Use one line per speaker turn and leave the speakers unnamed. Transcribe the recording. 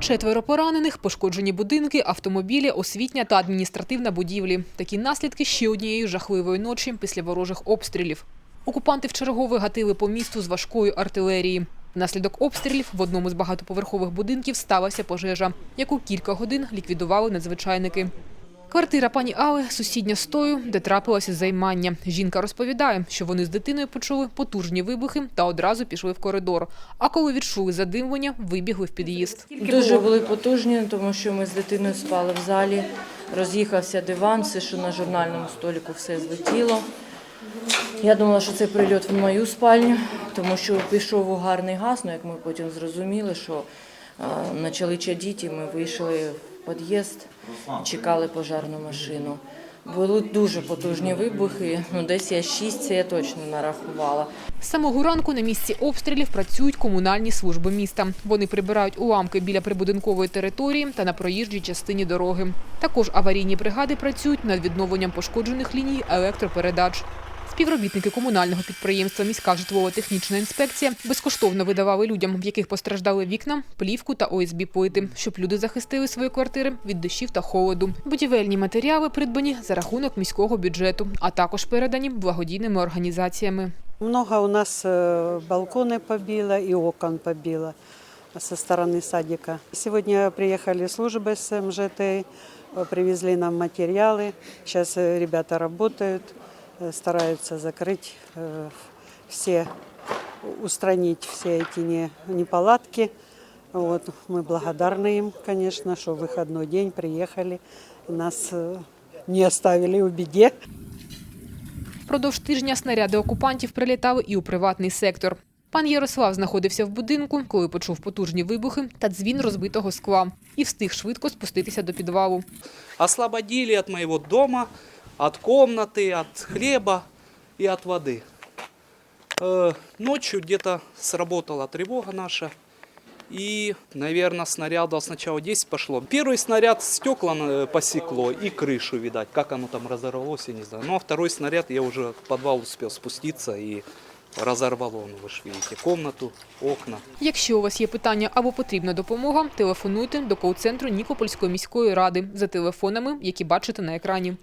Четверо поранених, пошкоджені будинки, автомобілі, освітня та адміністративна будівлі. Такі наслідки ще однієї жахливої ночі після ворожих обстрілів. Окупанти вчергове гатили по місту з важкої артилерії. Внаслідок обстрілів в одному з багатоповерхових будинків сталася пожежа, яку кілька годин ліквідували надзвичайники. Квартира пані Али сусідня з тою, де трапилося займання. Жінка розповідає, що вони з дитиною почули потужні вибухи та одразу пішли в коридор. А коли відчули задимлення, вибігли в під'їзд.
Дуже були потужні, тому що ми з дитиною спали в залі. Роз'їхався диван, все, що на журнальному столику, все злетіло. Я думала, що це прильот в мою спальню, тому що пішов угарний газ, ну як ми потім зрозуміли, що почали чадіти, ми вийшли в під'їзд, чекали пожарну машину. Були дуже потужні вибухи, ну десь я шість, це я точно нарахувала.
З самого ранку на місці обстрілів працюють комунальні служби міста. Вони прибирають уламки біля прибудинкової території та на проїжджій частині дороги. Також аварійні бригади працюють над відновленням пошкоджених ліній електропередач. Співробітники комунального підприємства Міська житлово-технічна інспекція безкоштовно видавали людям, в яких постраждали вікна, плівку та ОСБ плити, щоб люди захистили свої квартири від дощів та холоду. Будівельні матеріали придбані за рахунок міського бюджету, а також передані благодійними організаціями.
Много у нас э, балконы побило и окон побило со стороны садика. Сегодня приехали службы с МЖТ, э, привезли нам материалы. Сейчас э, ребята работают, э, стараются закрыть э, все, устранить все эти не- неполадки. Вот, мы благодарны им, конечно, что в выходной день приехали, и нас э, не оставили в беде.
Впродовж тижня снаряди окупантів прилітали і у приватний сектор. Пан Ярослав знаходився в будинку, коли почув потужні вибухи та дзвін розбитого скла і встиг швидко спуститися до підвалу.
освободили от моего дома, от комнаты, от хлеба и от воды. Э, Ночью где-то сработала тревога наша. И, наверное, снарядов сначала 10 пошло. Первый снаряд стекла э, посекло и крышу, видать, как оно там разорвалось, я не знаю. Ну, а второй снаряд я уже в подвал успел спуститься и разорвало, ну, вы же видите, комнату, окна.
Якщо у вас є питання або потрібна допомога, телефонуйте до кол-центру Нікопольської міської ради за телефонами, які бачите на екрані.